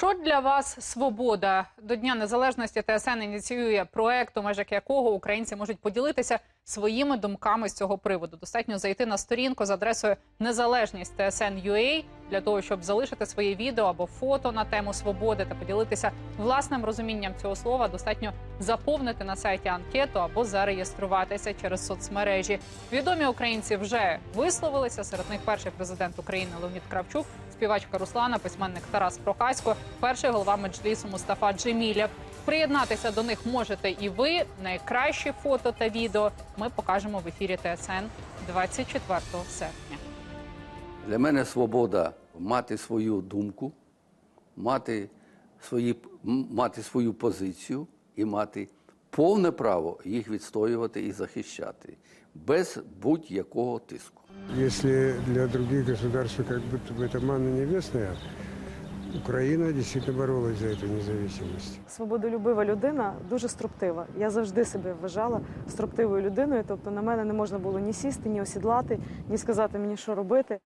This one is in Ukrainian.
Що для вас свобода до Дня Незалежності ТСН ініціює проект, у межах якого українці можуть поділитися своїми думками з цього приводу. Достатньо зайти на сторінку з адресою Незалежність TSN.ua для того, щоб залишити своє відео або фото на тему свободи та поділитися власним розумінням цього слова. Достатньо заповнити на сайті анкету або зареєструватися через соцмережі. Відомі українці вже висловилися. Серед них перший президент України Леонід Кравчук, співачка Руслана, письменник Тарас Прохасько, перший голова меджлісу Мустафа Джемілєв. Приєднатися до них можете і ви. Найкращі фото та відео ми покажемо в ефірі ТСН 24 серпня. Для мене свобода мати свою думку, мати, свої, мати свою позицію і мати повне право їх відстоювати і захищати без будь-якого тиску. Если для других государств как будто бы это манна небесная, Украина действительно боролась за эту независимость. Свободолюбива людина дуже строптива. Я завжди себе вважала строптивою людиною. Тобто на мене не можна було ні сісти, ні осідлати, ні сказати мені, що робити.